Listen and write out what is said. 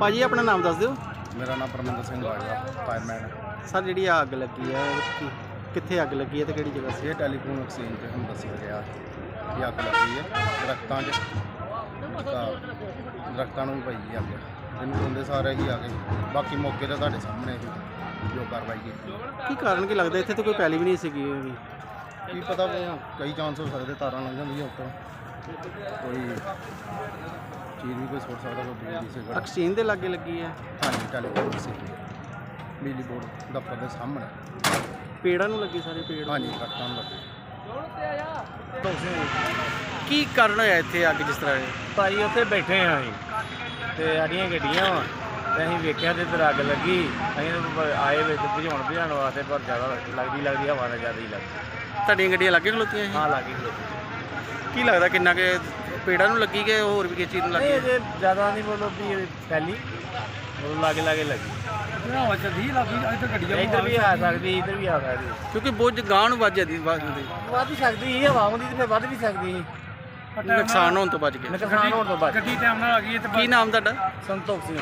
ਭਾਜੀ ਆਪਣਾ ਨਾਮ ਦੱਸ ਦਿਓ। ਮੇਰਾ ਨਾਮ ਪਰਮਿੰਦਰ ਸਿੰਘ ਬਾਜਵਾ ਫਾਇਰਮੈਨ ਸਰ ਜਿਹੜੀ ਆ ਅੱਗ ਲੱਗੀ ਹੈ ਕੀ- ਕਿੱਥੇ ਅੱਗ ਲੱਗੀ ਹੈ ਤੇ ਕਿਹੜੀ ਜਗ੍ਹਾ ਸੀ? ਇਹ ਟੈਲੀਫੋਨ ਐਕਸਚੇਂਜ ਤੇ ਹੁਣ ਦੱਸਿਆ ਗਿਆ ਕਿ ਅੱਗ ਲੱਗੀ ਹੈ ਦਰਖਤਾਂ 'ਚ ਤਾਂ ਦਰਖਤਾਂ ਨੂੰ ਵੀ ਪਈ ਅੱਗ। ਇਹਨੂੰ ਹੁੰਦੇ ਸਾਰੇ ਹੀ ਆ ਗਏ। ਬਾਕੀ ਮੌਕੇ ਤੇ ਤੁਹਾਡੇ ਸਾਹਮਣੇ ਹੀ ਜੋ ਕਾਰਵਾਈ ਕੀਤੀ। ਕੀ ਕਾਰਨ ਕੀ ਲੱਗਦਾ? ਇੱਥੇ ਤਾਂ ਕੋਈ ਪਹਿਲੀ ਵੀ ਨਹੀਂ ਸੀਗੀ। ਕੀ ਪਤਾ ਵੀ ਕਈ ਚਾਂਸ ਹੋ ਸਕਦੇ ਤਾਰਾਂ ਲੰਘ ਜਾਂਦੀਆਂ ਉੱਪਰ। ਕੋਈ ਚੀਜ਼ ਵੀ ਕੋਈ ਸੁੱਟ ਸਕਦਾ ਕੋਈ ਬਿਜਲੀ ਸੇ ਗੜਾ ਐਕਸਚੇਂਜ ਦੇ ਲਾਗੇ ਲੱਗੀ ਹੈ? ਹਾਂਜੀ ਟੈਲੀਫੋਨ ਐਕਸਚੇਂਜ ਬਿਜਲੀ ਬੋਰਡ ਦਫ਼ਤਰ ਦੇ ਸਾਹਮਣੇ। ਪੇੜਾਂ ਨੂੰ ਲੱਗੀ ਸਾਰੇ ਪੇੜ? ਹਾਂਜੀ ਨੂੰ ਲੱਗੇ। ਕੀ ਕਾਰਨ ਹੋਇਆ ਇੱਥੇ ਅੱਗ ਜਿਸ ਤਰ੍ਹਾਂ ਇਹ? ਭਾਈ ਉੱਥੇ ਬੈਠੇ ਆ ਅਸੀਂ। ਤੇ ਸਾਡੀਆਂ ਗੱਡੀਆਂ ਵਾ। ਤੇ ਅਸੀਂ ਵੇਖਿਆ ਤੇ ਇੱਧਰ ਅੱਗ ਲੱਗੀ। ਅਸੀਂ ਤਾਂ ਬ- ਆਏ ਵਿੱਚ ਬੁਝਾਉਣ ਬੁਝਾਉਣ ਵਾਸਤੇ ਪਰ ਜ਼ਿਆਦਾ ਲੱਗਦੀ ਲੱਗਦੀ ਹਵਾ ਨਾਲ ਜ਼ਿਆਦਾ ਹੀ ਲੱਗਦੀ। ਤੁਹਾਡੀਆਂ ਗੱਡੀਆਂ ਲੱਗੇ ਖਲੋਤੀਆਂ ਸੀ? ਹਾਂ ਲੱਗੀ ਕੀ ਲੱਗਦਾ ਕਿੰਨਾ ਕਿ ਪੇੜਾਂ ਨੂੰ ਲੱਗੀ ਕਿ ਹੋਰ ਵੀ ਕਿਸੇ ਚੀਜ਼ ਨੂੰ ਲੱਗੀ? ਨਹੀਂ ਹੈ? ਜੇ ਜ਼ਿਆਦਾ ਨਹੀਂ ਬੋਲੋ ਵੀ ਇਹ ਫੈਲੀ। ਉਹ ਲਾਗੇ ਲਾਗੇ ਲੱਗੀ। ਹਵਾ ਚੱਲਦੀ ਲੱਗੀ ਇੱਥੇ ਗੱਡੀਆਂ ਇੱਧਰ ਵੀ ਆ ਸਕਦੀ ਇੱਧਰ ਵੀ ਆ ਸਕਦੀ। ਕਿਉਂਕਿ ਬੁੱਝ ਗਾਂ ਨੂੰ ਵੱਜ ਜਾਂਦੀ ਵੱਜ ਜਾਂਦੀ। ਵੱਧ ਹੀ ਸਕਦੀ ਸੀ ਹਵਾ ਹੁੰਦੀ ਤੇ ਫਿਰ ਵੱਧ ਵੀ ਸਕਦੀ ਸੀ। ਨੁਕਸਾਨ ਹੋਣ ਤੋਂ ਬਚ ਗਿਆ ਨੁਕਸਾਨ ਹੋਣ ਤੋਂ ਬਚ ਗੱਡੀ ਟਾਈਮ ਨਾਲ ਆ ਗਈ ਕੀ ਨਾਮ ਤੁਹਾਡਾ? ਸੰਤੋਖ ਸਿੰਘ।